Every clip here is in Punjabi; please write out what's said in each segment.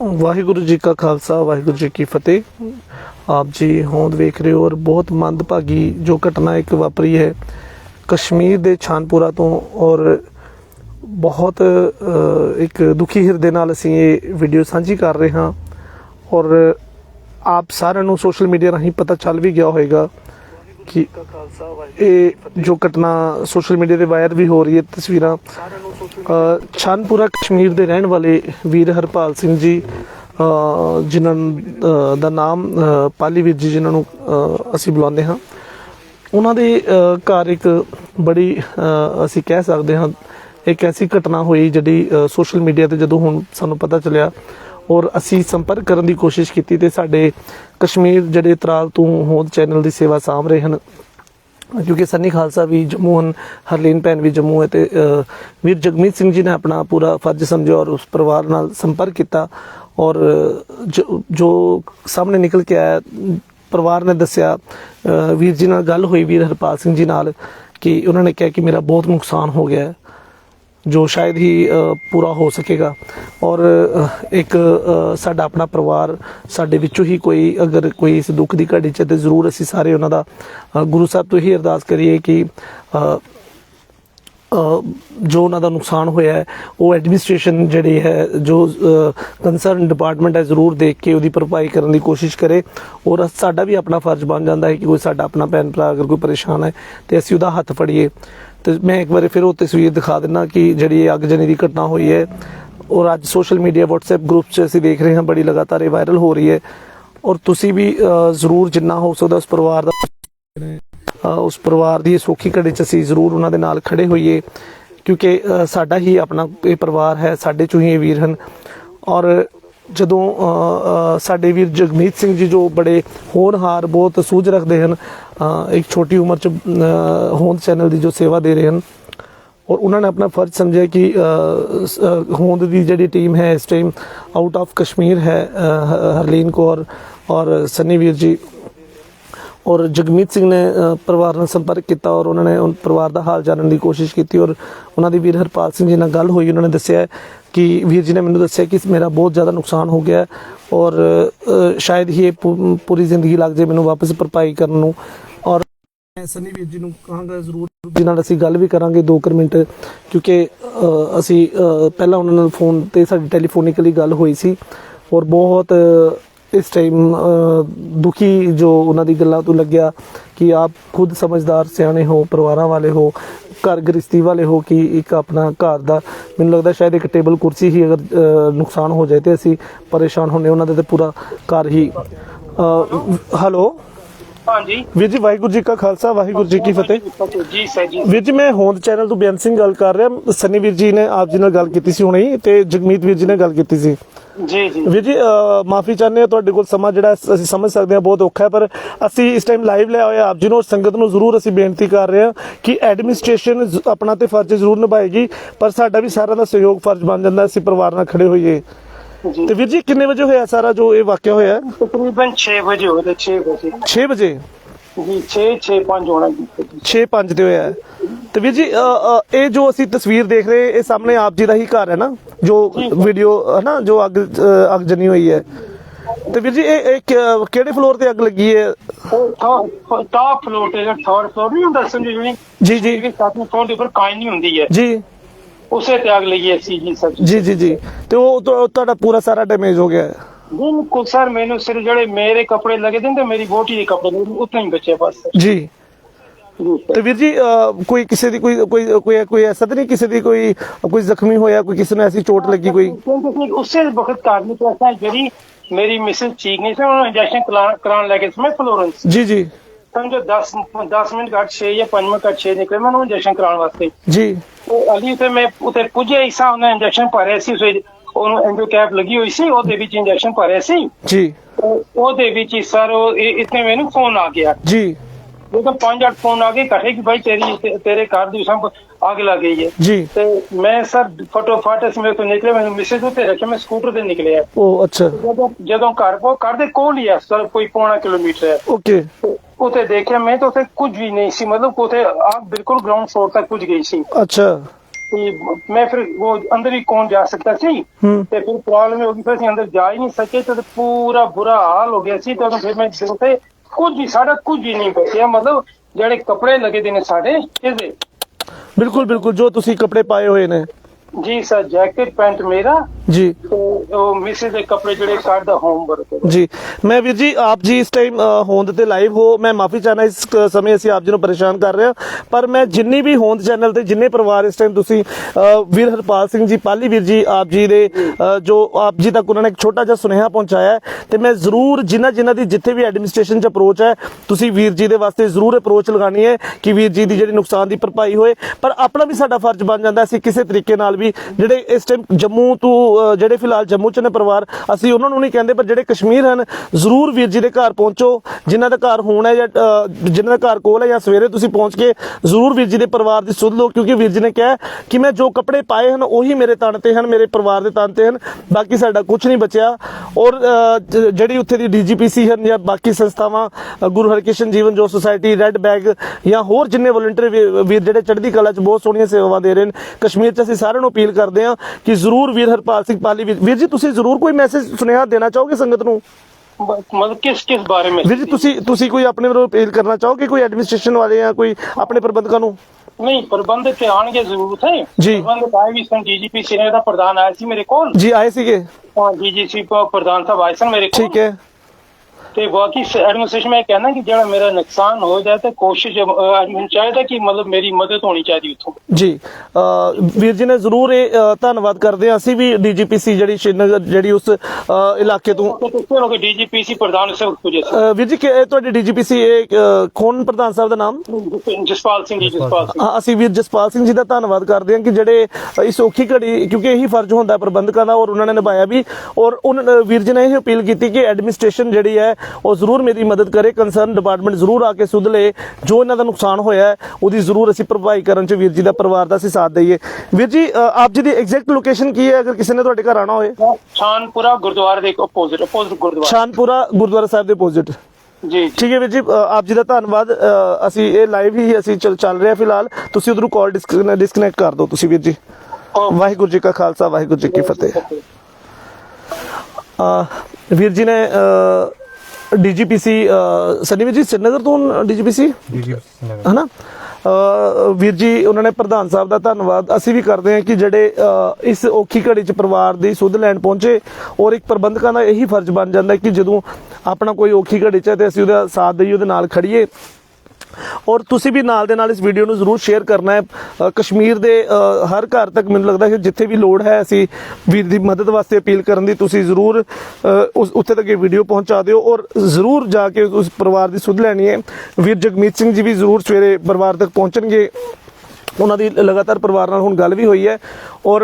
ਵਾਹਿਗੁਰੂ ਜੀ ਕਾ ਖਾਲਸਾ ਵਾਹਿਗੁਰੂ ਜੀ ਕੀ ਫਤਿਹ। ਆਪ ਜੀ ਹੋਂਦ ਵੇਖ ਰਹੇ ਹੋ ਔਰ ਬਹੁਤ ਮੰਦਭਾਗੀ ਜੋ ਘਟਨਾ ਇੱਕ ਵਾਪਰੀ ਹੈ ਕਸ਼ਮੀਰ ਦੇ ਛਾਨਪੁਰਾ ਤੋਂ ਔਰ ਬਹੁਤ ਇੱਕ ਦੁਖੀ ਹਿਰਦੇ ਨਾਲ ਅਸੀਂ ਇਹ ਵੀਡੀਓ ਸਾਂਝੀ ਕਰ ਰਹੇ ਹਾਂ। ਔਰ ਆਪ ਸਾਰਿਆਂ ਨੂੰ ਸੋਸ਼ਲ ਮੀਡੀਆ ਰਾਹੀਂ ਪਤਾ ਚੱਲ ਵੀ ਗਿਆ ਹੋਵੇਗਾ ਕਿ ਇਹ ਜੋ ਘਟਨਾ ਸੋਸ਼ਲ ਮੀਡੀਆ ਤੇ ਵਾਇਰ ਵੀ ਹੋ ਰਹੀ ਹੈ ਤਸਵੀਰਾਂ ਛਾਨਪੁਰਾ ਕਸ਼ਮੀਰ ਦੇ ਰਹਿਣ ਵਾਲੇ ਵੀਰ ਹਰਪਾਲ ਸਿੰਘ ਜੀ ਜਿਨ੍ਹਾਂ ਦਾ ਨਾਮ ਪਾਲੀ ਵੀਰ ਜੀ ਜਿਨ੍ਹਾਂ ਨੂੰ ਅਸੀਂ ਬੁਲਾਉਂਦੇ ਹਾਂ। ਉਹਨਾਂ ਦੇ ਘਰ ਇੱਕ ਬੜੀ ਅਸੀਂ ਕਹਿ ਸਕਦੇ ਹਾਂ, ਇੱਕ ਐਸੀ ਘਟਨਾ ਹੋਈ ਜਿਹੜੀ ਸੋਸ਼ਲ ਮੀਡੀਆ ਤੇ ਜਦੋਂ ਹੁਣ ਸਾਨੂੰ ਪਤਾ ਚੱਲਿਆ ਔਰ ਅਸੀਂ ਸੰਪਰਕ ਕਰਨ ਦੀ ਕੋਸ਼ਿਸ਼ ਕੀਤੀ ਤੇ ਸਾਡੇ ਕਸ਼ਮੀਰ ਜਿਹੜੇ ਤਰਾਲ ਤੋਂ ਹੋਂਦ ਚੈਨਲ ਦੀ ਸੇਵਾ ਸਾਂਭ ਰਹੇ ਹਨ ਕਿਉਂਕਿ ਸੰਨੀ ਖਾਲਸਾ ਵੀ ਜੰਮੂ ਹਨ, ਹਰਲੀਨ ਭੈਣ ਵੀ ਜੰਮੂ ਹੈ ਤੇ ਵੀਰ ਜਗਮੀਤ ਸਿੰਘ ਜੀ ਨੇ ਆਪਣਾ ਪੂਰਾ ਫਰਜ਼ ਸਮਝਿਆ ਔਰ ਉਸ ਪਰਿਵਾਰ ਨਾਲ ਸੰਪਰਕ ਕੀਤਾ ਔਰ, ਜੋ- ਜੋ ਸਾਹਮਣੇ ਨਿਕਲ ਕੇ ਆਇਆ, ਪਰਿਵਾਰ ਨੇ ਦੱਸਿਆ ਵੀਰ ਜੀ ਨਾਲ ਗੱਲ ਹੋਈ, ਵੀਰ ਹਰਪਾਲ ਸਿੰਘ ਜੀ ਨਾਲ, ਕਿ ਉਹਨਾਂ ਨੇ ਕਿਹਾ ਕਿ ਮੇਰਾ ਬਹੁਤ ਨੁਕਸਾਨ ਹੋ ਗਿਆ ਹੈ। ਜੋ ਸ਼ਾਇਦ ਹੀ ਪੂਰਾ ਹੋ ਸਕੇਗਾ। ਔਰ ਇੱਕ ਸਾਡਾ ਆਪਣਾ ਪਰਿਵਾਰ ਸਾਡੇ ਵਿੱਚੋਂ ਹੀ ਕੋਈ ਅਗਰ ਕੋਈ ਇਸ ਦੁੱਖ ਦੀ ਘੜੀ ਚ ਹੈ ਤੇ ਜ਼ਰੂਰ ਅਸੀਂ ਸਾਰੇ ਉਹਨਾਂ ਦਾ ਗੁਰੂ ਸਾਹਿਬ ਤੋਂ ਹੀ ਅਰਦਾਸ ਕਰੀਏ ਕਿ ਜੋ ਉਹਨਾਂ ਦਾ ਨੁਕਸਾਨ ਹੋਇਆ ਹੈ, ਉਹ ਐਡਮਿਨਿਸਟ੍ਰੇਸ਼ਨ ਜਿਹੜੀ ਹੈ, ਜੋ ਕੰਸਰਨ ਡਿਪਾਰਟਮੈਂਟ ਹੈ, ਜ਼ਰੂਰ ਦੇਖ ਕੇ ਉਹਦੀ ਭਰਪਾਈ ਕਰਨ ਦੀ ਕੋਸ਼ਿਸ਼ ਕਰੇ। ਔਰ ਸਾਡਾ ਵੀ ਆਪਣਾ ਫਰਜ਼ ਬਣ ਜਾਂਦਾ ਹੈ ਕਿ ਕੋਈ ਸਾਡਾ ਆਪਣਾ ਭੈਣ ਭਰਾ ਅਗਰ ਕੋਈ ਪਰੇਸ਼ਾਨ ਹੈ, ਤੇ ਅਸੀਂ ਉਹਦਾ ਹੱਥ ਫੜੀਏ। ਤੇ ਮੈਂ ਇੱਕ ਵਾਰੀ ਫਿਰ ਉਹ ਤਸਵੀਰ ਦਿਖਾ ਦਿੰਦਾ ਕਿ ਜਿਹੜੀ ਇਹ ਅੱਗਜਨੀ ਦੀ ਘਟਨਾ ਹੋਈ ਹੈ, ਔਰ ਅੱਜ ਸੋਸ਼ਲ ਮੀਡੀਆ WhatsApp ਗਰੁੱਪ 'ਚ ਅਸੀਂ ਦੇਖ ਰਹੇ ਹਾਂ ਬੜੀ ਲਗਾਤਾਰ ਇਹ ਵਾਇਰਲ ਹੋ ਰਹੀ ਹੈ, ਔਰ ਤੁਸੀਂ ਵੀ ਜ਼ਰੂਰ ਜਿੰਨਾ ਹੋ ਸਕਦਾ ਉਸ ਪਰਿਵਾਰ ਦਾ ਉਸ ਪਰਿਵਾਰ ਦੀ ਸੋਖੀ ਘੜੀ 'ਚ ਅਸੀਂ ਜ਼ਰੂਰ ਉਹਨਾਂ ਦੇ ਨਾਲ ਖੜੇ ਹੋਈਏ, ਕਿਉਂਕਿ ਸਾਡਾ ਹੀ ਆਪਣਾ ਇਹ ਪਰਿਵਾਰ ਹੈ, ਸਾਡੇ ਚੋਂ ਹੀ ਇਹ ਵੀਰ ਹਨ, ਔਰ ਜਦੋਂ ਸਾਡੇ ਵੀਰ ਜਗਮੀਤ ਸਿੰਘ ਜੀ ਜੋ ਬੜੇ ਹੋਣਹਾਰ, ਬਹੁਤ ਸੂਝ ਰੱਖਦੇ ਹਨ ਇੱਕ ਛੋਟੀ ਉਮਰ 'ਚ ਹੋਂਦ ਚੈਨਲ ਦੀ ਜੋ ਸੇਵਾ ਦੇ ਰਹੇ ਹਨ, ਔਰ ਉਹਨਾਂ ਨੇ ਆਪਣਾ ਫਰਜ਼ ਸਮਝਿਆ ਕਿ ਹੋਂਦ ਦੀ ਜਿਹੜੀ ਟੀਮ ਹੈ, ਇਸ ਟਾਈਮ ਆਊਟ ਆਫ ਕਸ਼ਮੀਰ ਹੈ ਹਰਲੀਨ ਕੌਰ ਔਰ ਸੰਨੀ ਵੀਰ ਜੀ। ਔਰ ਜਗਮੀਤ ਸਿੰਘ ਨੇ ਪਰਿਵਾਰ ਨਾਲ ਸੰਪਰਕ ਕੀਤਾ ਔਰ ਉਹਨਾਂ ਨੇ ਉਹ ਪਰਿਵਾਰ ਦਾ ਹਾਲ ਜਾਣਨ ਦੀ ਕੋਸ਼ਿਸ਼ ਕੀਤੀ ਔਰ ਉਹਨਾਂ ਦੀ ਵੀਰ ਹਰਪਾਲ ਸਿੰਘ ਜੀ ਨਾਲ ਗੱਲ ਹੋਈ, ਉਹਨਾਂ ਨੇ ਦੱਸਿਆ ਕਿ ਵੀਰ ਜੀ ਨੇ ਮੈਨੂੰ ਦੱਸਿਆ ਕਿ ਮੇਰਾ ਬਹੁਤ ਜ਼ਿਆਦਾ ਨੁਕਸਾਨ ਹੋ ਗਿਆ ਔਰ ਸ਼ਾਇਦ ਹੀ ਇਹ ਪੂ- ਪੂਰੀ ਜ਼ਿੰਦਗੀ ਲੱਗ ਜਾਏ ਮੈਨੂੰ ਵਾਪਸ ਭਰਪਾਈ ਕਰਨ ਨੂੰ ਔਰ ਮੈਂ ਸਨੀ ਵੀਰ ਜੀ ਨੂੰ ਕਹਾਂਗਾ ਜ਼ਰੂਰ ਜੀ ਨਾਲ ਅਸੀਂ ਗੱਲ ਵੀ ਕਰਾਂਗੇ 2 ਮਿੰਟ ਕਿਉਂਕਿ ਅਸੀਂ ਪਹਿਲਾਂ ਉਹਨਾਂ ਨਾਲ ਫੋਨ ਤੇ ਸਾਡੀ ਟੈਲੀਫੋਨਿਕਲੀ ਗੱਲ ਹੋਈ ਸੀ ਔਰ ਬਹੁਤ ਇਸ ਟਾਈਮ ਦੁਖੀ ਜੋ ਉਹਨਾਂ ਦੀ ਗੱਲਾਂ ਤੋਂ ਲੱਗਿਆ ਕਿ ਆਪ ਖੁਦ ਸਮਝਦਾਰ ਸਿਆਣੇ ਹੋ ਪਰਿਵਾਰਾਂ ਵਾਲੇ ਹੋ ਘਰ ਗ੍ਰਸਤੀ ਵਾਲੇ ਹੋ ਕਿ ਇੱਕ ਆਪਣਾ ਘਰ ਦਾ ਮੈਨੂੰ ਲੱਗਦਾ ਸ਼ਾਇਦ ਇੱਕ ਟੇਬਲ ਕੁਰਸੀ ਹੀ ਅਗਰ ਨੁਕਸਾਨ ਹੋ ਜਾਏ ਤੇ ਅਸੀਂ ਪਰੇਸ਼ਾਨ ਹੁੰਨੇ ਉਹਨਾਂ ਦਾ ਤੇ ਪੂਰਾ ਘਰ ਹੀ ਅ, ਹੈਲੋ ਹਾਂਜੀ। ਵੀਰ ਜੀ ਵਾਹਿਗੁਰੂ ਜੀ ਕਾ ਖਾਲਸਾ ਵਾਹਿਗੁਰੂ ਜੀ ਕੀ ਫਤਿਹ। ਜੀ ਸਰ ਜੀ। ਵੀਰ ਜੀ ਮੈਂ ਹੋਂਦ ਚੈਨਲ ਤੋਂ ਬੇਅੰਤ ਸਿੰਘ ਗੱਲ ਕਰ ਰਿਹਾ। ਸਨੀ ਵੀਰ ਜੀ ਨੇ ਆਪ ਜੀ ਨਾਲ ਗੱਲ ਕੀਤੀ ਸੀ ਹੁਣੇ ਹੀ ਤੇ ਜਗਮੀਤ ਵੀਰ ਜੀ ਨੇ ਗੱਲ ਕੀਤੀ ਸੀ। ਜੀ ਜੀ। ਵੀਰ ਜੀ ਮਾਫੀ ਚਾਹੁੰਦੇ ਹਾਂ ਤੁਹਾਡੇ ਕੋਲ ਸਮਾਂ ਜਿਹੜਾ ਅਸੀਂ ਸਮਝ ਸਕਦੇ ਹਾਂ ਬਹੁਤ ਔਖਾ ਹੈ ਪਰ ਅਸੀਂ ਇਸ ਟਾਈਮ ਲਾਈਵ ਲਿਆ ਹੋਇਆ ਆਪ ਜੀ ਨੂੰ ਸੰਗਤ ਨੂੰ ਜ਼ਰੂਰ ਅਸੀਂ ਬੇਨਤੀ ਕਰ ਰਹੇ ਹਾਂ ਕਿ ਐਡਮਿਨਿਸਟ੍ਰੇਸ਼ਨ ਆਪਣਾ ਤੇ ਫਰਜ਼ ਜ਼ਰੂਰ ਨਿਭਾਏਗੀ ਪਰ ਸਾਡਾ ਵੀ ਸਾਰਿਆਂ ਦਾ ਸਹਿਯੋਗ ਫਰਜ਼ ਬਣ ਜਾਂਦਾ ਅਸੀਂ ਪਰਿਵਾਰ ਨਾਲ ਖੜੇ ਹੋਈਏ। ਜੀ ਤੇ ਵੀਰ ਜੀ ਕਿੰਨੇ ਵਜੇ ਹੋਇਆ ਸਾਰਾ ਜੋ ਇਹ ਵਾਕਿਆ ਹੋਇਆ? ਤਕਰੀਬਨ 6 ਵਜੇ ਹੋਏ 6 ਵਜੇ। 6 ਵਜੇ? ਜੀ 6 6 5 ਹੋਣਾ ਜੀ। 6 5 ਤੇ ਹੋਇਆ। ਹੈ। ਤੇ ਵੀਰ ਜੀ ਇਹ ਜੋ ਅਸੀਂ ਤਸਵੀਰ ਦੇਖ ਰਹੇ ਇਹ ਸਾਹਮਣੇ ਆਪ ਜੀ ਦਾ ਹੀ ਘਰ ਹੈ ਨਾ? ਜੋ ਵੀਡੀਓ ਹੈ ਨਾ ਜੋ ਅੱਗ ਅੱਗ ਜਨੀ ਹੋਈ ਹੈ। ਤੇ ਵੀਰ ਜੀ ਇਹ ਕਿਹੜੇ ਫਲੋਰ ਤੇ ਅੱਗ ਲੱਗੀ ਹੈ? ਟਾਪ ਫਲੋਰ ਤੇ ਥਰਡ ਫਲੋਰ ਨਹੀਂ ਹੁੰਦਾ ਸਮਝੋ ਜੀ ਜੀ। ਜੀ ਸਾਥ ਫੋਨ ਦੇ ਉੱਪਰ ਕਾਈ ਨਹੀਂ ਹੁੰਦੀ ਹੈ। ਜੀ। ਉਸੇ ਤੇ ਅੱਗ ਲੱਗੀ ਹੈ ਸੀ ਜੀ ਸਰ। ਜੀ ਜੀ ਜੀ। ਤੇ ਉਹ ਤੁ- ਤੁਹਾਡਾ ਪੂਰਾ ਸਾਰਾ ਡੈਮੇਜ ਹੋ ਗਿਆ। ਹੈ ਬਿਲਕੁਲ ਸਰ ਮੈਨੂੰ ਸਿਰ ਜਿਹੜੇ ਮੇਰੇ ਕੱਪੜੇ ਲੱਗੇ ਦਿੰਦੇ ਮੇਰੀ ਬੋਟੀ ਦੇ ਕੱਪੜੇ ਉਤਨੇ ਹੀ ਬਚੇ ਬਸ। ਜੀ। ਜੀ ਤੇ ਵੀਰ ਜੀ ਕੋਈ ਕਿਸੇ ਦੀ ਕੋਈ ਕੋਈ ਕੋਈ ਕੋਈ ਐਸਾ ਤਾਂ ਨਹੀਂ ਕਿਸੇ ਦੀ ਕੋਈ ਕੋਈ ਜ਼ਖਮੀ ਹੋਇਆ ਕੋਈ ਕਿਸੇ ਨੂੰ ਐਸੀ ਚੋਟ ਲੱਗੀ ਕੋਈ? ਕਿਉਂਕਿ ਉਸੇ ਵਕਤ ਕਾਰਨ ਤੋਂ ਅਸਾਂ ਜਿਹੜੀ ਮੇਰੀ ਮਿਸਿਸ ਠੀਕ ਨਹੀਂ ਸੀ ਉਹਨੂੰ ਇੰਜੈਕਸ਼ਨ ਕਰਾਉਣ ਲੈ ਕੇ ਸਮੇਂ ਫਲੋਰੈਂਸ। ਜੀ ਜੀ। ਸਮਝੋ 10 10 ਮਿੰਟ ਘੱਟ 6 ਜਾਂ 5 ਮਿੰਟ ਘੱਟ 6 ਨਿਕਲੇ ਮੈਂ ਉਹਨੂੰ ਇੰਜੈਕਸ਼ਨ ਕਰਾਉਣ ਵਾਸਤੇ। ਜੀ। ਉਹ ਅਲੀ ਤੇ ਮੈਂ ਉਤੇ ਪੁੱਜੇ ਇਸਾ ਉਹਨੇ ਇੰਜੈਕਸ਼ਨ ਭਰਿਆ ਸੀ ਉਸੇ ਉਹਨੂੰ ਐਂਡੋ ਕੈਪ ਲੱਗੀ ਹੋਈ ਸੀ ਉਹਦੇ ਵਿੱਚ ਇੰਜੈਕਸ਼ਨ ਭਰਿਆ ਸੀ। ਜੀ। ਉਹ- ਉਹਦੇ ਵਿੱਚ ਹੀ ਸਰ ਉਹ ਇਤਨੇ ਮੈਨੂੰ ਫੋਨ ਆ ਗਿਆ। ਜੀ। ਜਦੋਂ ਪੰਜ ਅੱਠ ਫੋਨ ਆ ਗਏ ਇਕੱਠੇ ਕਿ ਭਾਈ ਤੇਰੀ ਤੇ- ਤੇਰੇ ਘਰ ਦੀ ਸਭ ਅੱਗ ਲੱਗ ਗਈ ਹੈ। ਜੀ। ਤੇ ਮੈਂ ਸਰ ਫਟੋਫਟ ਇਸ ਮੇਰੇ ਤੋਂ ਨਿਕਲੇ ਮੈਨੂੰ ਮਿਸਿਸ ਉੱਤੇ ਰੱਖਿਆ ਮੈਂ ਸਕੂਟਰ ਤੇ ਨਿਕਲਿਆ। ਉਹ ਅੱਛਾ। ਜਦੋਂ ਜਦੋਂ ਘਰ ਪੋ ਘਰ ਦੇ ਕੋਲ ਹੀ ਆ ਸਰ ਕੋਈ ਪੌਣਾ ਕਿਲੋਮੀਟਰ ਹੈ। ਓਕੇ। ਉਤੇ ਦੇਖਿਆ ਮੈਂ ਤਾਂ ਉਥੇ ਕੁਝ ਵੀ ਨਹੀਂ ਸੀ ਮਤਲਬ ਉਥੇ ਆਗ ਬਿਲਕੁਲ ਗਰਾਊਂਡ ਫਲੋਰ ਤੱਕ ਪੁੱਜ ਗਈ ਸੀ। ਅੱਛਾ। ਤੇ ਮੈਂ ਫਿਰ ਉਹ ਅੰਦਰ ਹੀ ਕੌਣ ਜਾ ਸਕਦਾ ਸੀ? ਤੇ ਫਿਰ ਪ੍ਰੋਬਲਮ ਹੋ ਗਈ ਫਿਰ ਅਸੀਂ ਅੰਦਰ ਜਾ ਹੀ ਨਹੀਂ ਸਕੇ ਤੇ ਪੂਰਾ ਬੁਰਾ ਹਾਲ ਹੋ ਗਿਆ ਸੀ ਤਾਂ ਫਿਰ ਮੈਂ ਦਿਲ ਤੇ ਕੁਝ ਹੀ ਸਾਡਾ ਕੁਝ ਹੀ ਨਹੀਂ ਬਚਿਆ ਮਤਲਬ ਜਿਹੜੇ ਕੱਪੜੇ ਲਗੇ ਦੇ ਨੇ ਸਾਡੇ ਇਹਦੇ। ਬਿਲਕੁਲ ਬਿਲਕੁਲ ਜੋ ਤੁਸੀਂ ਕੱਪੜੇ ਪਾਏ ਹੋਏ ਨੇ। ਜੀ ਸਰ ਜੈਕਟ ਪੈਂਟ ਮੇਰਾ ਜੀ। ਉਹ ਮਿਸਿਸ ਦੇ ਕੱਪੜੇ ਜਿਹੜੇ ਦਾ ਹੋਮਵਰਕ ਜੀ। ਮੈਂ ਵੀਰ ਜੀ ਆਪ ਜੀ ਇਸ ਟਾਈਮ ਹੋਂਦ ਤੇ ਲਾਈਵ ਹੋ। ਮੈਂ ਮਾਫੀ ਚਾਹਨਾ ਇਸ ਸਮੇਂ ਅਸੀਂ ਆਪ ਜੀ ਨੂੰ ਪਰੇਸ਼ਾਨ ਕਰ ਰਹੇ ਹਾਂ। ਪਰ ਮੈਂ ਜਿੰਨੀ ਵੀ ਹੋਂਦ ਚੈਨਲ ਤੇ ਜਿੰਨੇ ਪਰਿਵਾਰ ਇਸ ਟਾਈਮ ਤੁਸੀਂ ਵੀਰ ਹਰਪਾਲ ਸਿੰਘ ਜੀ ਪਾਲੀ ਵੀਰ ਜੀ ਆਪ ਜੀ ਦੇ ਜੋ ਆਪ ਜੀ ਤੱਕ ਉਹਨਾਂ ਨੇ ਇੱਕ ਛੋਟਾ ਜਿਹਾ ਸੁਨੇਹਾ ਪਹੁੰਚਾਇਆ ਤੇ ਮੈਂ ਜ਼ਰੂਰ ਜਿਨ੍ਹਾਂ ਜਿਨ੍ਹਾਂ ਦੀ ਜਿੱਥੇ ਵੀ ਐਡਮਿਨਿਸਟ੍ਰੇਸ਼ਨ ਚ ਅਪਰੋਚ ਹੈ ਤੁਸੀਂ ਵੀਰ ਜੀ ਦੇ ਵਾਸਤੇ ਜ਼ਰੂਰ ਅਪਰੋਚ ਲਗਾਣੀ ਹੈ ਕਿ ਵੀਰ ਜੀ ਦੀ ਜਿਹੜੀ ਨੁਕਸਾਨ ਦੀ ਭਰਪਾਈ ਹੋਏ। ਪਰ ਆਪਣਾ ਵੀ ਸਾਡਾ ਫਰਜ਼ ਬਣ ਜਾਂਦਾ ਅਸੀਂ ਕਿਸੇ ਤਰੀਕੇ ਨਾਲ ਵੀ ਜਿਹੜੇ ਇਸ ਟਾਈਮ ਜੰਮੂ ਤੋਂ ਜਿਹੜੇ ਫਿਲਹਾਲ ਜੰਮੂ ਚ ਨੇ ਪਰਿਵਾਰ, ਅਸੀਂ ਉਹਨਾਂ ਨੂੰ ਨਹੀਂ ਕਹਿੰਦੇ, ਪਰ ਜਿਹੜੇ ਕਸ਼ਮੀਰ ਹਨ, ਜ਼ਰੂਰ ਵੀਰ ਜੀ ਦੇ ਘਰ ਪਹੁੰਚੋ। ਜਿਨ੍ਹਾਂ ਦਾ ਘਰ ਹੋਣਾ ਜਾਂ ਜਿਨ੍ਹਾਂ ਦਾ ਘਰ ਕੋਲ ਹੈ ਜਾਂ ਸਵੇਰੇ ਤੁਸੀਂ ਪਹੁੰਚ ਕੇ ਜ਼ਰੂਰ ਵੀਰ ਜੀ ਦੇ ਪਰਿਵਾਰ ਦੀ ਸੁਧ ਲਓ, ਕਿਉਂਕਿ ਵੀਰ ਜੀ ਨੇ ਕਿਹਾ ਕਿ ਮੈਂ ਜੋ ਕੱਪੜੇ ਪਾਏ ਹਨ, ਉਹੀ ਮੇਰੇ ਤਨ ਤੇ ਹਨ, ਮੇਰੇ ਪਰਿਵਾਰ ਦੇ ਤਨ ਤੇ ਹਨ, ਬਾਕੀ ਸਾਡਾ ਕੁਝ ਨਹੀਂ ਬਚਿਆ। ਔਰ ਜਿਹੜੀ ਉੱਥੇ ਦੀ ਡੀਜੀਪੀਸੀ ਹਨ ਜਾਂ ਬਾਕੀ ਸੰਸਥਾਵਾਂ ਗੁਰੂ ਹਰਕ੍ਰਿਸ਼ਨ ਜੀਵਨ ਜੋ ਸੁਸਾਇਟੀ ਰੈੱਡ ਬੈਗ ਜਾਂ ਹੋਰ ਜਿੰਨੇ ਵਲੰਟੀਅਰ ਵੀਰ ਜਿਹੜੇ ਚੜ੍ਹਦੀ ਕਲਾ 'ਚ ਬਹੁਤ ਸੋਹਣੀਆਂ ਸੇਵਾਵਾਂ ਦੇ ਰਹੇ ਨੇ, ਕਸ਼ਮੀਰ 'ਚ ਅਸੀਂ ਸਾਰਿਆਂ ਨੂੰ ਅਪੀਲ ਕਰਦੇ ਹਾਂ ਕਿ ਜ਼ਰੂਰ ਵੀਰ ਹਰਪਾਲ ਸਿੰਘ ਪਾਲੀ ਵੀਰ ਜੀ ਤੁਸੀਂ ਜ਼ਰੂਰ ਕੋਈ ਮੈਸੇਜ ਸੁਨੇਹਾ ਦੇਣਾ ਚਾਹੋਗੇ ਸੰਗਤ ਨੂੰ? ਮਤਲਬ ਕਿਸ ਕਿਸ ਬਾਰੇ ਵਿੱਚ ਵੀਰ ਜੀ ਤੁਸੀਂ ਤੁਸੀਂ ਕੋਈ ਆਪਣੇ ਵੱਲੋਂ ਅਪੀਲ ਕਰਨਾ ਚਾਹੋਗੇ? ਕੋਈ ਐਡਮਿਨਿਸਟ੍ਰੇਸ਼ਨ ਵਾਲੇ ਜਾਂ ਕੋਈ ਆਪਣੇ ਪ੍ਰਬੰਧਕਾਂ ਨੂੰ? ਨਹੀਂ ਪ੍ਰਬੰਧ ਤੇ ਆਣਗੇ ਜ਼ਰੂਰ ਜੀ। ਪ੍ਰਬੰਧ ਆਏ ਵੀ ਸਨ ਡੀਜੀਪੀ ਸੀਨੀਅਰ ਦਾ ਪ੍ਰਧਾਨ ਆਇਆ ਸੀ ਮੇਰੇ ਕੋਲ। ਜੀ ਆਏ ਸੀਗੇ? ਹਾਂ ਡੀਜੀਸੀ ਪ੍ਰਧਾਨ ਸਾਹਿਬ ਆਏ ਸਨ ਮੇਰੇ ਕੋਲ। ਠੀਕ ਹੈ। ਤੇ ਬਾਕੀ ਐਡਮਿਨਿਸਟ੍ਰੇਸ਼ਨ ਮੈਂ ਕਹਿਣਾ ਕਿ ਜਿਹੜਾ ਮੇਰਾ ਨੁਕਸਾਨ ਹੋ ਜਾਏ ਤੇ ਕੋਸ਼ਿਸ਼ ਮੈਨੂੰ ਚਾਹੀਦਾ ਕਿ ਮਤਲਬ ਮੇਰੀ ਮਦਦ ਹੋਣੀ ਚਾਹੀਦੀ ਉੱਥੋਂ। ਜੀ ਵੀਰ ਜੀ ਨੇ ਜ਼ਰੂਰ ਇਹ ਧੰਨਵਾਦ ਕਰਦੇ ਹਾਂ। ਅਸੀਂ ਵੀ ਡੀਜੀਪੀਸੀ ਜਿਹੜੀ ਸ਼੍ਰੀਨਗਰ ਜਿਹੜੀ ਉਸ ਇਲਾਕੇ ਤੋਂ ਡੀਜੀਪੀਸੀ ਪ੍ਰਧਾਨ ਸਾਹਿਬ ਪੁੱਜੇ ਵੀਰ ਜੀ ਤੁਹਾਡੇ ਡੀਜੀਪੀਸੀ ਇਹ ਕੌਣ ਪ੍ਰਧਾਨ ਸਾਹਿਬ ਦਾ ਨਾਮ? ਜਸਪਾਲ ਸਿੰਘ ਜੀ ਜਸਪਾਲ ਸਿੰਘ। ਅਸੀਂ ਵੀਰ ਜਸਪਾਲ ਸਿੰਘ ਜੀ ਦਾ ਧੰਨਵਾਦ ਕਰਦੇ ਹਾਂ ਕਿ ਜਿਹੜੇ ਇਸ ਔਖੀ ਘੜੀ ਕਿਉਂਕਿ ਇਹੀ ਫਰਜ਼ ਹੁੰਦਾ ਪ੍ਰਬੰਧਕਾਂ ਦਾ ਔਰ ਉਹਨਾਂ ਨੇ ਨਿਭਾਇਆ ਵੀ। ਔਰ ਉਹਨਾਂ ਵੀਰ ਜੀ ਨੇ ਇਹ ਅਪੀਲ ਕੀਤੀ ਕਿ ਐਡਮਿਨਿਸਟ੍ਰੇਸ਼ਨ ਜਿਹੜੀ ਹੈ ਉਹ ਜ਼ਰੂਰ ਮੇਰੀ ਮਦਦ ਕਰੇ। ਕੰਸਰਨ ਡਿਪਾਰਟਮੈਂਟ ਜ਼ਰੂਰ ਆ ਕੇ ਸੁਧ ਲਏ ਜੋ ਇਹਨਾਂ ਦਾ ਨੁਕਸਾਨ ਹੋਇਆ ਹੈ ਉਹਦੀ ਜ਼ਰੂਰ ਅਸੀਂ ਭਰਪਾਈ ਕਰਨ ਚ ਵੀਰ ਜੀ ਦਾ ਪਰਿਵਾਰ ਦਾ ਅਸੀਂ ਸਾਥ ਦਈਏ। ਵੀਰ ਜੀ ਆਪ ਜੀ ਦੀ ਐਗਜ਼ੈਕਟ ਲੋਕੇਸ਼ਨ ਕੀ ਹੈ? ਅਗਰ ਕਿਸੇ ਨੇ ਤੁਹਾਡੇ ਘਰ ਆਣਾ ਹੋਏ। ਛਾਨਪੁਰਾ ਗੁਰਦੁਆਰੇ ਦੇ ਆਪੋਜ਼ਿਟ ਆਪੋਜ਼ਿਟ ਗੁਰਦੁਆਰਾ। ਸ਼ਾਨਪੁਰਾ ਗੁਰਦੁਆਰਾ ਸਾਹਿਬ ਦੇ ਆਪੋਜ਼ਿਟ ਜੀ ਠੀਕ ਹੈ ਵੀਰ ਜੀ ਆਪ ਜੀ ਦਾ ਧੰਨਵਾਦ। ਅਸੀਂ ਇਹ ਲਾਈਵ ਹੀ ਅਸੀਂ ਚੱਲ ਚੱਲ ਰਿਹਾ ਫਿਲਹਾਲ। ਤੁਸੀਂ ਉਧਰੋਂ ਕਾਲ ਡਿਸਕਨੈਕਟ ਕਰ ਦਿਓ ਤੁਸੀਂ ਵੀਰ ਜੀ। ਵਾਹਿਗੁਰੂ ਜੀ ਕਾ ਖਾਲਸਾ ਵਾਹਿਗੁਰੂ ਜੀ ਕੀ ਫਤਿਹ। ਅ, ਵੀਰ ਜੀ ਨੇ ਡੀਜੀਪੀਸੀ ਸਨੀ ਜੀ ਸ੍ਰੀਨਗਰ ਤੋਂ ਡੀਜੀਪੀਸੀ? ਹਨਾ? ਵੀਰ ਜੀ ਉਹਨਾਂ ਨੇ ਪ੍ਰਧਾਨ ਸਾਹਿਬ ਦਾ ਧੰਨਵਾਦ। ਅਸੀਂ ਵੀ ਕਰਦੇ ਹਾਂ ਕਿ ਜਿਹੜੇ ਇਸ ਔਖੀ ਘੜੀ ਚ ਪਰਿਵਾਰ ਦੀ ਸੁਧ ਲੈਣ ਪਹੁੰਚੇ ਔਰ ਇੱਕ ਪ੍ਰਬੰਧਕਾਂ ਦਾ ਇਹੀ ਫਰਜ਼ ਬਣ ਜਾਂਦਾ ਕਿ ਜਦੋਂ ਆਪਣਾ ਕੋਈ ਔਖੀ ਘੜੀ ਚ ਹੈ ਤੇ ਅਸੀਂ ਉਹਦਾ ਸਾਥ ਦਈਏ ਉਹਦੇ ਨਾਲ ਖੜੀਏ ਔਰ ਤੁਸੀਂ ਵੀ ਨਾਲ ਦੇ ਨਾਲ ਇਸ ਵੀਡੀਓ ਨੂੰ ਜ਼ਰੂਰ ਸ਼ੇਅਰ ਕਰਨਾ ਹੈ। ਕਸ਼ਮੀਰ ਦੇ ਹਰ ਘਰ ਤੱਕ ਮੈਨੂੰ ਲੱਗਦਾ ਕਿ ਜਿੱਥੇ ਵੀ ਲੋੜ ਹੈ, ਅਸੀਂ ਵੀਰ ਦੀ ਮਦਦ ਵਾਸਤੇ ਅਪੀਲ ਕਰਨ ਦੀ ਤੁਸੀਂ ਜ਼ਰੂਰ ਉਸ, ਉੱਥੇ ਤੱਕ ਇਹ ਵੀਡੀਓ ਪਹੁੰਚਾ ਦਿਓ ਔਰ ਜ਼ਰੂਰ ਜਾ ਕੇ ਉਸ ਪਰਿਵਾਰ ਦੀ ਸੁਧ ਲੈਣੀ ਹੈ। ਵੀਰ ਜਗਮੀਤ ਸਿੰਘ ਜੀ ਵੀ ਜ਼ਰੂਰ ਸਵੇਰੇ ਪਰਿਵਾਰ ਤੱਕ ਪਹੁੰਚਣਗੇ। ਉਹਨਾਂ ਦੀ ਲਗਾਤਾਰ ਪਰਿਵਾਰ ਨਾਲ ਹੁਣ ਗੱਲ ਵੀ ਹੋਈ ਹੈ। ਔਰ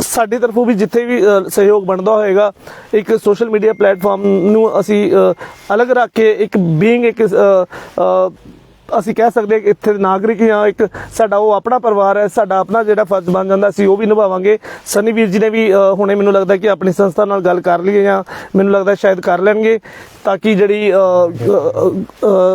ਸਾਡੀ ਤਰਫੋਂ ਵੀ ਜਿੱਥੇ ਵੀ ਸਹਿਯੋਗ ਬਣਦਾ ਹੋਏਗਾ, ਇੱਕ ਸੋਸ਼ਲ ਮੀਡੀਆ ਪਲੇਟਫਾਰਮ ਨੂੰ ਅਸੀਂ ਅਲੱਗ ਰੱਖ ਕੇ ਇੱਕ ਬੀਇੰਗ ਇੱਕ ਅਸੀਂ ਕਹਿ ਸਕਦੇ ਹਾਂ ਕਿ ਇੱਥੇ ਦੇ ਨਾਗਰਿਕ ਜਾਂ ਇੱਕ ਸਾਡਾ ਉਹ ਆਪਣਾ ਪਰਿਵਾਰ ਹੈ ਸਾਡਾ ਆਪਣਾ ਜਿਹੜਾ ਫਰਜ਼ ਬਣ ਜਾਂਦਾ ਅਸੀਂ ਉਹ ਵੀ ਨਿਭਾਵਾਂਗੇ। ਸਨੀ ਵੀਰ ਜੀ ਨੇ ਵੀ ਹੁਣੇ ਮੈਨੂੰ ਲੱਗਦਾ ਕਿ ਆਪਣੀ ਸੰਸਥਾ ਨਾਲ ਗੱਲ ਕਰ ਲਈ ਜਾਂ ਮੈਨੂੰ ਲੱਗਦਾ ਸ਼ਾਇਦ ਕਰ ਲੈਣਗੇ ਤਾਂ ਕਿ ਜਿਹੜੀ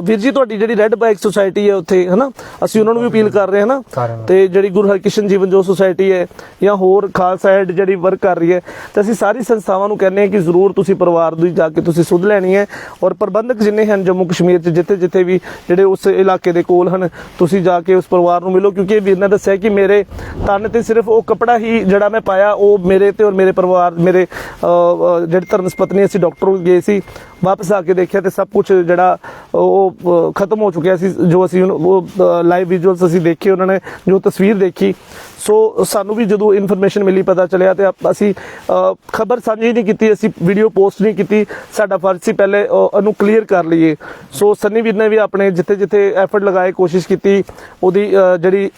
ਵੀਰ ਜੀ ਤੁਹਾਡੀ ਜਿਹੜੀ ਰੈੱਡ ਬਾਈਕ ਸੁਸਾਇਟੀ ਹੈ ਉੱਥੇ ਹਨਾ? ਅਸੀਂ ਉਹਨਾਂ ਨੂੰ ਵੀ ਅਪੀਲ ਕਰ ਰਹੇ ਹਾਂ ਨਾ। ਤੇ ਜਿਹੜੀ ਗੁਰੂ ਹਰਕ੍ਰਿਸ਼ਨ ਜੀਵਨ ਜੋ ਸੁਸਾਇਟੀ ਹੈ ਜਾਂ ਹੋਰ ਖਾਲਸਾ ਐਡ ਜਿਹੜੀ ਵਰਕ ਕਰ ਰਹੀ ਹੈ ਤੇ ਅਸੀਂ ਸਾਰੀ ਸੰਸਥਾਵਾਂ ਨੂੰ ਕਹਿੰਦੇ ਹਾਂ ਕਿ ਜ਼ਰੂਰ ਤੁਸੀਂ ਪਰਿਵਾਰ ਦੀ ਜਾ ਕੇ ਤੁਸੀਂ ਸੁਧ ਲੈਣੀ ਹੈ। ਔਰ ਪ੍ਰਬੰਧਕ ਜਿੰਨੇ ਹਨ ਜੰਮੂ ਕਸ਼ਮੀਰ 'ਚ ਜਿੱਥੇ ਜਿੱਥੇ ਵੀ ਜਿਹੜੇ ਉਸ ਇਲਾਕੇ ਦੇ ਕੋਲ ਹਨ। ਤੁਸੀਂ ਜਾ ਕੇ ਉਸ ਪਰਿਵਾਰ ਨੂੰ ਮਿਲੋ, ਕਿਉਂਕਿ ਵੀਰ ਨੇ ਦੱਸਿਆ ਕਿ ਮੇਰੇ ਤਨ ਤੇ ਸਿਰਫ ਉਹ ਕਪੜਾ ਹੀ ਜਿਹੜਾ ਮੈਂ ਪਾਇਆ, ਉਹ ਮੇਰੇ ਤੇ ਔਰ ਮੇਰੇ ਪਰਿਵਾਰ, ਮੇਰੇ ਜਿਹੜੇ ਧਰਮਸ ਪਤਨੀ ਅਸੀਂ ਡਾਕਟਰ ਕੋਲ ਗਏ ਸੀ, ਵਾਪਸ ਆ ਕੇ ਦੇਖਿਆ ਤੇ ਸਭ ਕੁਝ ਜਿਹੜਾ ਉਹ ਖਤਮ ਹੋ ਚੁੱਕਿਆ ਸੀ, ਜੋ ਅਸੀਂ ਉਹ ਲਾਈਵ ਵਿਜ਼ੂਅਲਸ ਅਸੀਂ ਦੇਖੇ ਉਹਨਾਂ ਨੇ, ਜੋ ਤਸਵੀਰ ਦੇਖੀ। ਸੋ ਸਾਨੂੰ ਵੀ ਜਦੋਂ ਇਨਫੋਰਮੇਸ਼ਨ ਮਿਲੀ, ਪਤਾ ਚੱਲਿਆ ਤੇ ਅਸੀਂ ਖਬਰ ਸਾਂਝੀ ਨਹੀਂ ਕੀਤੀ, ਅਸੀਂ ਵੀਡੀਓ ਪੋਸਟ ਨਹੀਂ ਕੀਤੀ। ਸਾਡਾ ਫਰਜ਼ ਸੀ ਪਹਿਲੇ ਉਹਨੂੰ ਕਲੀਅਰ ਕਰ ਲਈਏ। ਸੋ ਸੰਨੀ ਵੀਰ ਨੇ ਵੀ ਆਪਣੇ ਜਿੱਥੇ ਜਿੱਥੇ ਐਫਰਟ ਲਗਾਏ, ਕੋਸ਼ਿਸ਼ ਕੀਤੀ। ਉਹਦੀ ਜਿਹੜੀ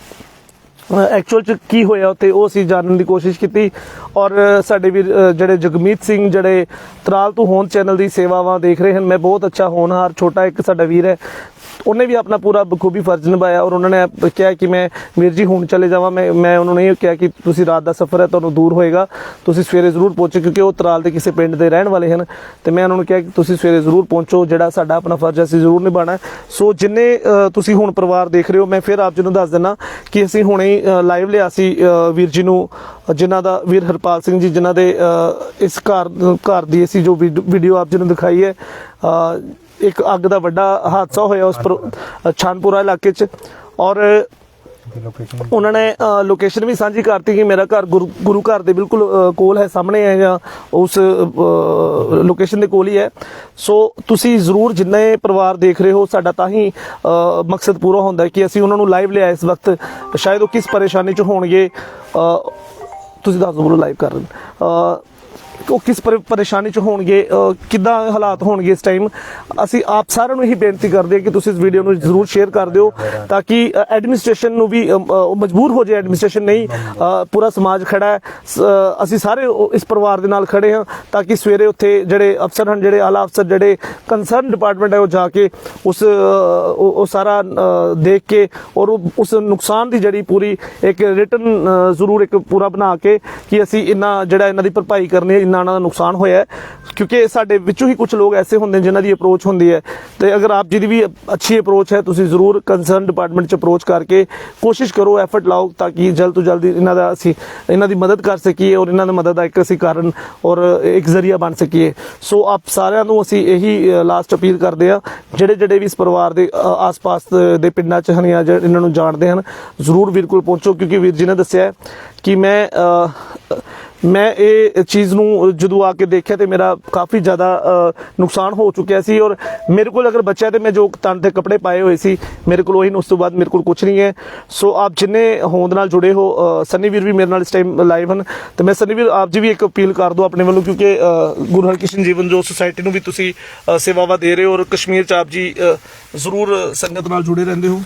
ਐਕਚੁਅਲ ਚ ਕੀ ਹੋਇਆ ਉੱਥੇ, ਉਹ ਅਸੀਂ ਜਾਣਨ ਦੀ ਕੋਸ਼ਿਸ਼ ਕੀਤੀ ਔਰ ਸਾਡੇ ਵੀਰ ਜਿਹੜੇ ਜਗਮੀਤ ਸਿੰਘ, ਜਿਹੜੇ ਤਰਾਲ ਤੋਂ ਹੋਣ ਚੈਨਲ ਦੀ ਸੇਵਾਵਾਂ ਦੇਖ ਰਹੇ ਹਨ, ਮੈਂ ਬਹੁਤ ਅੱਛਾ ਹੋਣਹਾਰ, ਛੋਟਾ ਇੱਕ ਸਾਡਾ ਵੀਰ ਹੈ। ਉਹਨੇ ਵੀ ਆਪਣਾ ਪੂਰਾ ਬਖੂਬੀ ਫਰਜ਼ ਨਿਭਾਇਆ ਔਰ ਉਹਨਾਂ ਨੇ ਕਿਹਾ ਕਿ ਮੈਂ, ਵੀਰ ਜੀ ਹੁਣ ਚਲੇ ਜਾਵਾਂ, ਮੈਂ ਮੈਂ ਉਹਨਾਂ ਨੇ ਇਹ ਕਿਹਾ ਕਿ ਤੁਸੀਂ ਰਾਤ ਦਾ ਸਫ਼ਰ ਹੈ, ਤੁਹਾਨੂੰ ਦੂਰ ਹੋਏਗਾ, ਤੁਸੀਂ ਸਵੇਰੇ ਜ਼ਰੂਰ ਪਹੁੰਚੋ ਕਿਉਂਕਿ ਉਹ ਤਰਾਲ ਦੇ ਕਿਸੇ ਪਿੰਡ ਦੇ ਰਹਿਣ ਵਾਲੇ ਹਨ। ਤੇ ਮੈਂ ਉਹਨਾਂ ਨੂੰ ਕਿਹਾ ਕਿ ਤੁਸੀਂ ਸਵੇਰੇ ਜ਼ਰੂਰ ਪਹੁੰਚੋ, ਜਿਹੜਾ ਸਾਡਾ ਆਪਣਾ ਫਰਜ਼ ਹੈ, ਅਸੀਂ ਜ਼ਰੂਰ ਨਿਭਾਉਣਾ ਸੋ ਜਿੰਨੇ ਤੁਸੀਂ ਹੁਣ ਪਰਿਵਾਰ ਦੇਖ ਰਹੇ ਹੋ, ਮੈਂ ਫਿਰ ਆਪ ਜੀ ਨੂੰ ਦੱਸ ਦਿੰਨਾ ਕਿ ਅਸੀਂ ਹੁਣੇ ਲਾਈਵ ਲਿਆ ਸੀ ਅ, ਵੀਰ ਜੀ ਨੂੰ ਅ, ਜਿਨ੍ਹਾਂ ਦਾ ਵੀਰ ਹਰਪਾਲ ਸਿੰਘ ਜੀ ਜਿਨ੍ਹਾਂ ਦੇ ਅ, ਇਸ ਘਰ ਘਰ ਦੀ ਅਸੀਂ ਜੋ ਵੀਡੀਓ ਆਪ ਜੀ ਨੂੰ ਦਿਖਾਈ ਹੈ ਅ, ਇੱਕ ਅੱਗ ਦਾ ਵੱਡਾ ਹਾਦਸਾ ਹੋਇਆ ਉਸ ਛਾਨਪੁਰਾ ਇਲਾਕੇ 'ਚ ਔਰ ਉਹਨਾਂ ਨੇ ਲੋਕੇਸ਼ਨ ਵੀ ਸਾਂਝੀ ਕਰਤੀ ਕਿ ਮੇਰਾ ਘਰ ਗੁਰੂ ਗੁਰੂ ਘਰ ਦੇ ਬਿਲਕੁਲ ਅ, ਕੋਲ ਹੈ ਸਾਹਮਣੇ ਹੈ ਜਾਂ ਉਸ ਲੋਕੇਸ਼ਨ ਦੇ ਕੋਲ ਹੀ ਹੈ। ਸੋ ਤੁਸੀਂ ਜ਼ਰੂਰ ਜਿੰਨੇ ਪਰਿਵਾਰ ਦੇਖ ਰਹੇ ਹੋ ਸਾਡਾ ਤਾਂ ਹੀ ਅ, ਮਕਸਦ ਪੂਰਾ ਹੁੰਦਾ ਹੈ ਕਿ ਅਸੀਂ ਉਹਨਾਂ ਨੂੰ ਲਾਈਵ ਲਿਆ ਇਸ ਵਕਤ। ਸ਼ਾਇਦ ਉਹ ਕਿਸ ਪਰੇਸ਼ਾਨੀ 'ਚ ਹੋਣਗੇ ਅ, ਤੁਸੀਂ ਦੱਸ ਦਿਓ ਲਾਈਵ ਕਰ ਰਹੇ ਨੇ। ਅ, ਉਹ ਕਿਸ ਪਰੇਸ਼ਾਨੀ ਚ ਹੋਣਗੇ ਕਿੱਦਾਂ ਹਾਲਾਤ ਹੋਣਗੇ ਇਸ ਟਾਈਮ ਅਸੀਂ ਆਪ ਸਾਰਿਆਂ ਨੂੰ ਇਹੀ ਬੇਨਤੀ ਕਰਦੇ ਹਾਂ ਕਿ ਤੁਸੀਂ ਇਸ ਵੀਡੀਓ ਨੂੰ ਜ਼ਰੂਰ ਸ਼ੇਅਰ ਕਰ ਦਿਓ ਤਾਂ ਕਿ ਐਡਮਿਨਿਸਟ੍ਰੇਸ਼ਨ ਨੂੰ ਵੀ ਮਜਬੂਰ ਹੋ ਜਾਏ ਐਡਮਿਨਿਸਟ੍ਰੇਸ਼ਨ ਨਹੀਂ ਪੂਰਾ ਸਮਾਜ ਖੜਾ ਹੈ। ਸ- ਅਸੀਂ ਸਾਰੇ ਇਸ ਪਰਿਵਾਰ ਦੇ ਨਾਲ ਖੜੇ ਹਾਂ ਤਾਂ ਕਿ ਸਵੇਰੇ ਉੱਥੇ ਜਿਹੜੇ ਅਫਸਰ ਹਨ, ਜਿਹੜੇ ਆਲਾ ਅਫਸਰ, ਜਿਹੜੇ ਕੰਸਰਨ ਡਿਪਾਰਟਮੈਂਟ ਹੈ, ਉਹ ਜਾ ਕੇ ਉਸ ਉਹ ਸਾਰਾ ਦੇਖ ਕੇ ਔਰ ਉਹ- ਉਸ ਨੁਕਸਾਨ ਦੀ ਜਿਹੜੀ ਪੂਰੀ ਇੱਕ ਰਿਟਰਨ ਜ਼ਰੂਰ ਇੱਕ ਪੂਰਾ ਬਣਾ ਕੇ ਕਿ ਅਸੀਂ ਇੰਨਾ ਜਿਹੜਾ ਇਹਨਾਂ ਦੀ ਭਰਪਾਈ ਕਰਨੀ ਹੈ ਇੰਨਾ ਇਹਨਾਂ ਦਾ ਨੁਕਸਾਨ ਹੋਇਆ ਕਿਉਂਕਿ ਸਾਡੇ ਵਿੱਚੋਂ ਹੀ ਕੁਝ ਲੋਕ ਐਸੇ ਹੁੰਦੇ ਨੇ ਜਿਨ੍ਹਾਂ ਦੀ ਅਪਰੋਚ ਹੁੰਦੀ ਹੈ। ਤੇ ਅਗਰ ਆਪ ਜੀ ਦੀ ਵੀ ਅੱਛੀ ਅਪਰੋਚ ਹੈ, ਤੁਸੀਂ ਜ਼ਰੂਰ ਕੰਸਰਨ ਡਿਪਾਰਟਮੈਂਟ ਚ ਅਪਰੋਚ ਕਰਕੇ ਕੋਸ਼ਿਸ਼ ਕਰੋ ਐਫਰਟ ਲਾਓ ਤਾਂ ਕਿ ਜਲਦ ਤੋਂ ਜਲਦ ਇਹਨਾਂ ਦਾ ਅਸੀਂ ਇਹਨਾਂ ਦੀ ਮਦਦ ਕਰ ਸਕੀਏ ਔਰ ਇਹਨਾਂ ਦੀ ਮਦਦ ਦਾ ਇੱਕ ਅਸੀਂ ਕਾਰਨ ਔਰ ਇੱਕ ਜ਼ਰੀਆ ਬਣ ਸਕੀਏ। ਸੋ ਆਪ ਸਾਰਿਆਂ ਨੂੰ ਅਸੀਂ ਇਹੀ ਲਾਸਟ ਅਪੀਲ ਕਰਦੇ ਆ ਜਿਹੜੇ ਜਿਹੜੇ ਵੀ ਇਸ ਪਰਿਵਾਰ ਦੇ ਆਸ-ਪਾਸ ਦੇ ਪਿੰਡਾਂ ਚ ਹਨ ਜਾਂ ਇਹਨਾਂ ਨੂੰ ਜਾਣਦੇ ਹਨ, ਜ਼ਰੂਰ ਵੀਰ ਕੋਲ ਪਹੁੰਚੋ। ਕਿਉਂਕਿ ਵੀਰ ਜੀ ਨੇ ਦੱਸਿਆ ਕਿ ਮੈਂ ਮੈਂ ਇਹ ਚੀਜ਼ ਨੂੰ ਜਦੋਂ ਆ ਕੇ ਦੇਖਿਆ ਤੇ ਮੇਰਾ ਕਾਫੀ ਜ਼ਿਆਦਾ ਨੁਕਸਾਨ ਹੋ ਚੁੱਕਿਆ ਸੀ ਔਰ ਮੇਰੇ ਕੋਲ ਅਗਰ ਬਚਿਆ ਤੇ ਮੈਂ ਜੋ ਤਨ ਦੇ ਕੱਪੜੇ ਪਾਏ ਹੋਏ ਸੀ ਮੇਰੇ ਕੋਲ ਉਹੀ ਨੇ, ਉਸ ਤੋਂ ਬਾਅਦ ਮੇਰੇ ਕੋਲ ਕੁਝ ਨਹੀਂ ਹੈ। ਸੋ ਆਪ ਜਿੰਨੇ ਹੋਂਦ ਨਾਲ ਜੁੜੇ ਹੋ ਅ, ਵੀਰ ਵੀ ਮੇਰੇ ਨਾਲ ਇਸ ਟਾਈਮ ਲਾਈਵ ਹਨ। ਤੇ ਮੈਂ ਸੰਨੀ ਵੀਰ ਆਪ ਜੀ ਵੀ ਇੱਕ ਅਪੀਲ ਕਰ ਦਿਓ ਆਪਣੇ ਵੱਲੋਂ ਕਿਉਂਕਿ ਗੁਰੂ ਹਰਕ੍ਰਿਸ਼ਨ ਜੀਵਨ ਜੋ ਸੁਸਾਇਟੀ ਨੂੰ ਵੀ ਤੁਸੀਂ ਸੇਵਾਵਾਂ ਦੇ ਰਹੇ ਹੋ ਔਰ ਕਸ਼ਮੀਰ ਚ ਆਪ ਜੀ ਜ਼ਰੂਰ ਸੰਗਤ ਨਾਲ ਜੁੜੇ ਰਹਿੰਦੇ ਹੋ।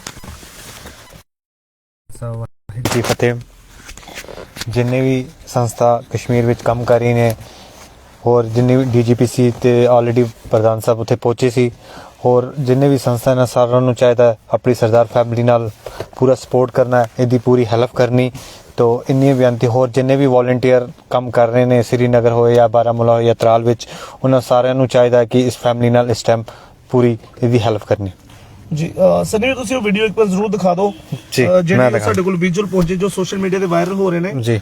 ਵਾਹਿਗੁਰੂ ਜੀ ਫਤਿਹ। ਜਿੰਨੇ ਵੀ ਸੰਸਥਾ ਕਸ਼ਮੀਰ ਵਿੱਚ ਕੰਮ ਕਰ ਰਹੀ ਨੇ, ਹੋਰ ਜਿੰਨੇ ਵੀ ਡੀਜੀਪੀਸੀ ਤੇ ਆਲਰੇਡੀ ਪ੍ਰਧਾਨ ਸਾਹਿਬ ਉੱਥੇ ਪਹੁੰਚੇ ਸੀ, ਹੋਰ ਜਿੰਨੇ ਵੀ ਸੰਸਥਾ ਨੇ ਸਾਰਿਆਂ ਨੂੰ ਚਾਹੀਦਾ ਆਪਣੀ ਸਰਦਾਰ ਫੈਮਿਲੀ ਨਾਲ ਪੂਰਾ ਸਪੋਰਟ ਕਰਨਾ ਇਹਦੀ ਪੂਰੀ ਹੈਲਪ ਕਰਨੀ। ਤੋ ਇੰਨੀ ਬੇਨਤੀ ਹੋਰ ਜਿੰਨੇ ਵੀ ਵੋਲੰਟੀਅਰ ਕੰਮ ਕਰ ਰਹੇ ਨੇ ਸ੍ਰੀਨਗਰ ਹੋਏ ਜਾਂ ਬਾਰਾਮੂਲਾ ਹੋਏ ਜਾਂ ਤਰਾਲ ਵਿੱਚ, ਉਹਨਾਂ ਸਾਰਿਆਂ ਨੂੰ ਚਾਹੀਦਾ ਕਿ ਇਸ ਫੈਮਿਲੀ ਨਾਲ ਇਸ ਟਾਈਮ ਪੂਰੀ ਇਹਦੀ ਹੈਲਪ ਕਰਨੀ। ਜੀ ਸੰਨੀ ਤੁਸੀਂ ਉਹ ਵੀਡੀਓ ਇੱਕ ਵਾਰ ਜ਼ਰੂਰ ਦਿਖਾ ਦਿਓ। ਜਿਹੜੇ ਸਾਡੇ ਕੋਲ ਵਿਜ਼ੂਅਲ ਪਹੁੰਚੇ ਜੋ ਸੋਸ਼ਲ ਮੀਡੀਆ ਤੇ ਵਾਇਰਲ ਹੋ ਰਹੇ ਨੇ। ਜੀ।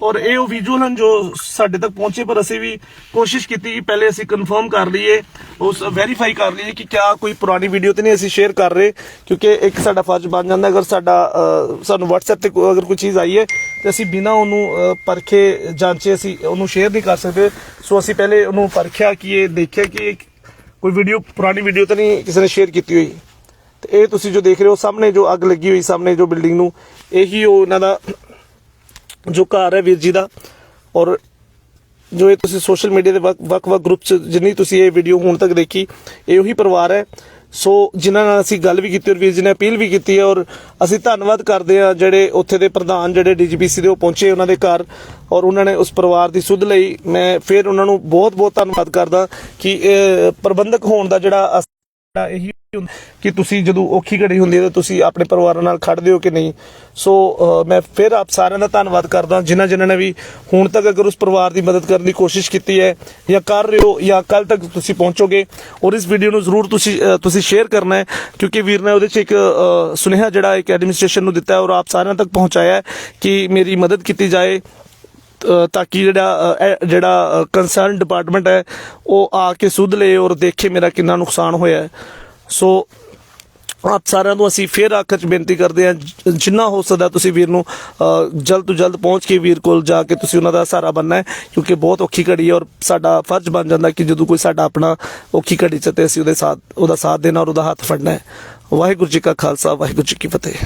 ਔਰ ਇਹ ਉਹ ਵਿਜ਼ੂਅਲ ਹਨ ਜੋ ਸਾਡੇ ਤੱਕ ਪਹੁੰਚੇ ਪਰ ਅਸੀਂ ਵੀ ਕੋਸ਼ਿਸ਼ ਕੀਤੀ ਕਿ ਪਹਿਲੇ ਅਸੀਂ ਕਨਫਰਮ ਕਰ ਲਈਏ ਉਸ ਵੈਰੀਫਾਈ ਕਰ ਲਈਏ ਕਿ ਕਿਆ ਕੋਈ ਪੁਰਾਣੀ ਵੀਡੀਓ ਤੇ ਨਹੀਂ ਅਸੀਂ ਸ਼ੇਅਰ ਕਰ ਰਹੇ ਕਿਉਂਕਿ ਇੱਕ ਸਾਡਾ ਫਰਜ਼ ਬਣ ਜਾਂਦਾ ਅਗਰ ਸਾਡਾ ਸਾਨੂੰ WhatsApp ਤੇ ਅਗਰ ਕੋਈ ਚੀਜ਼ ਆਈ ਹੈ ਤੇ ਅਸੀਂ ਬਿਨਾਂ ਉਹਨੂੰ ਪਰਖੇ ਜਾਂਚੇ ਅਸੀਂ ਉਹਨੂੰ ਸ਼ੇਅਰ ਨਹੀਂ ਕਰ ਸਕਦੇ। ਸੋ ਅਸੀਂ ਪਹਿਲੇ ਉਹਨੂੰ ਪਰਖਿਆ ਕਿ ਇਹ ਦੇਖਿਆ ਕਿ ਕੋਈ ਵੀਡੀਓ ਪੁਰਾਣੀ ਵੀਡੀਓ ਤਾਂ ਨਹੀਂ ਕਿਸੇ ਨੇ ਸ਼ੇਅਰ ਕੀਤੀ ਹੋਈ। ਤੇ ਇਹ ਤੁਸੀਂ ਜੋ ਦੇਖ ਰਹੇ ਹੋ, ਸਾਹਮਣੇ ਜੋ ਅੱਗ ਲੱਗੀ ਹੋਈ ਸਾਹਮਣੇ ਜੋ ਬਿਲਡਿੰਗ ਨੂੰ, ਇਹੀ ਉਹ ਇਹਨਾਂ ਦਾ ਜੋ ਘਰ ਹੈ ਵੀਰ ਜੀ ਦਾ। ਔਰ ਜੋ ਇਹ ਤੁਸੀਂ ਸੋਸ਼ਲ ਮੀਡੀਆ ਦੇ ਵੱਖ-ਵੱਖ ਗਰੁੱਪ ਚ ਜਿੰਨੀ ਤੁਸੀਂ ਇਹ ਵੀਡੀਓ ਹੁਣ ਤੱਕ ਦੇਖੀ, ਇਹ ਉਹੀ ਪਰਿਵਾਰ ਹੈ। ਸੋ ਜਿਨ੍ਹਾਂ ਨਾਲ ਅਸੀਂ ਗੱਲ ਵੀ ਕੀਤੀ ਔਰ ਵੀਰ ਜੀ ਨੇ ਅਪੀਲ ਵੀ ਕੀਤੀ ਹੈ ਔਰ ਅਸੀਂ ਧੰਨਵਾਦ ਕਰਦੇ ਹਾਂ ਜਿਹੜੇ ਉੱਥੇ ਦੇ ਪ੍ਰਧਾਨ ਜਿਹੜੇ ਡੀਜੀਪੀਸੀ ਦੇ ਉਹ ਪਹੁੰਚੇ ਉਹਨਾਂ ਦੇ ਘਰ ਔਰ ਉਹਨਾਂ ਨੇ ਉਸ ਪਰਿਵਾਰ ਦੀ ਸੁਧ ਲਈ। ਮੈਂ ਫਿਰ ਉਹਨਾਂ ਨੂੰ ਬਹੁਤ-ਬਹੁਤ ਧੰਨਵਾਦ ਕਰਦਾ ਕਿ ਪ੍ਰਬੰਧਕ ਹੋਣ ਦਾ ਜਿਹੜਾ ਅਸ- ਇਹੀ ਕਿ ਤੁਸੀਂ ਜਦੋਂ ਔਖੀ ਘੜੀ ਹੁੰਦੀ ਹੈ ਤਾਂ ਤੁਸੀਂ ਆਪਣੇ ਪਰਿਵਾਰਾਂ ਨਾਲ ਖੜਦੇ ਹੋ ਕਿ ਨਹੀਂ? ਸੋ ਮੈਂ ਫਿਰ ਆਪ ਸਾਰਿਆਂ ਦਾ ਧੰਨਵਾਦ ਕਰਦਾ, ਜਿਨ੍ਹਾਂ ਜਿਨ੍ਹਾਂ ਨੇ ਵੀ ਹੁਣ ਤੱਕ ਅਗਰ ਉਸ ਪਰਿਵਾਰ ਦੀ ਮਦਦ ਕਰਨ ਦੀ ਕੋਸ਼ਿਸ਼ ਕੀਤੀ ਹੈ ਜਾਂ ਕਰ ਰਹੇ ਹੋ ਜਾਂ ਕੱਲ ਤੱਕ ਤੁਸੀਂ ਪਹੁੰਚੋਗੇ। ਔਰ ਇਸ ਵੀਡੀਓ ਨੂੰ ਜ਼ਰੂਰ ਤੁਸੀਂ ਤੁਸੀਂ ਸ਼ੇਅਰ ਕਰਨਾ ਹੈ, ਕਿਉਂਕਿ ਵੀਰ ਨੇ ਉਹਦੇ 'ਚ ਇੱਕ ਸੁਨੇਹਾ ਜਿਹੜਾ ਇੱਕ ਐਡਮਿਨਿਸਟ੍ਰੇਸ਼ਨ ਨੂੰ ਦਿੱਤਾ ਹੈ ਔਰ ਆਪ ਸਾਰਿਆਂ ਤੱਕ ਪਹੁੰਚਾਇਆ ਹੈ ਕਿ ਮੇਰੀ ਮਦਦ ਕੀਤੀ ਜਾਏ ਤਾਂ ਕਿ ਜਿਹੜਾ ਜਿਹੜਾ ਕੰਸਰਨ ਡਿਪਾਰਟਮੈਂਟ ਹੈ, ਉਹ ਆ ਕੇ ਸੁਧ ਲਏ ਔਰ ਦੇਖੇ ਮੇਰਾ ਕਿੰਨਾ ਨੁਕਸਾਨ ਹੋਇਆ ਹੈ। ਸੋ ਆਪ ਸਾਰਿਆਂ ਨੂੰ ਅਸੀਂ ਫੇਰ ਆਖਰ ਚ ਬੇਨਤੀ ਕਰਦੇ ਹਾਂ ਜਿੰਨਾ ਹੋ ਸਕਦਾ ਤੁਸੀਂ ਵੀਰ ਨੂੰ ਜਲਦ ਤੋਂ ਜਲਦ ਪਹੁੰਚ ਕੇ ਵੀਰ ਕੋਲ ਜਾ ਕੇ ਤੁਸੀਂ ਉਹਨਾਂ ਦਾ ਸਹਾਰਾ ਬਣਨਾ ਹੈ, ਕਿਉਂਕਿ ਬਹੁਤ ਔਖੀ ਘੜੀ ਹੈ ਔਰ ਸਾਡਾ ਫਰਜ਼ ਬਣ ਜਾਂਦਾ ਕਿ ਜਦੋਂ ਕੋਈ ਸਾਡਾ ਆਪਣਾ ਔਖੀ ਘੜੀ ਚ ਤੇ ਅਸੀਂ ਉਹਦੇ ਸਾਥ, ਉਹਦਾ ਸਾਥ ਦੇਣਾ ਔਰ ਉਹਦਾ ਹੱਥ ਫੜਨਾ ਹੈ। ਵਾਹਿਗੁਰੂ ਜੀ ਕਾ ਖਾਲਸਾ, ਵਾਹਿਗੁਰੂ ਜੀ ਕੀ ਫਤਿਹ।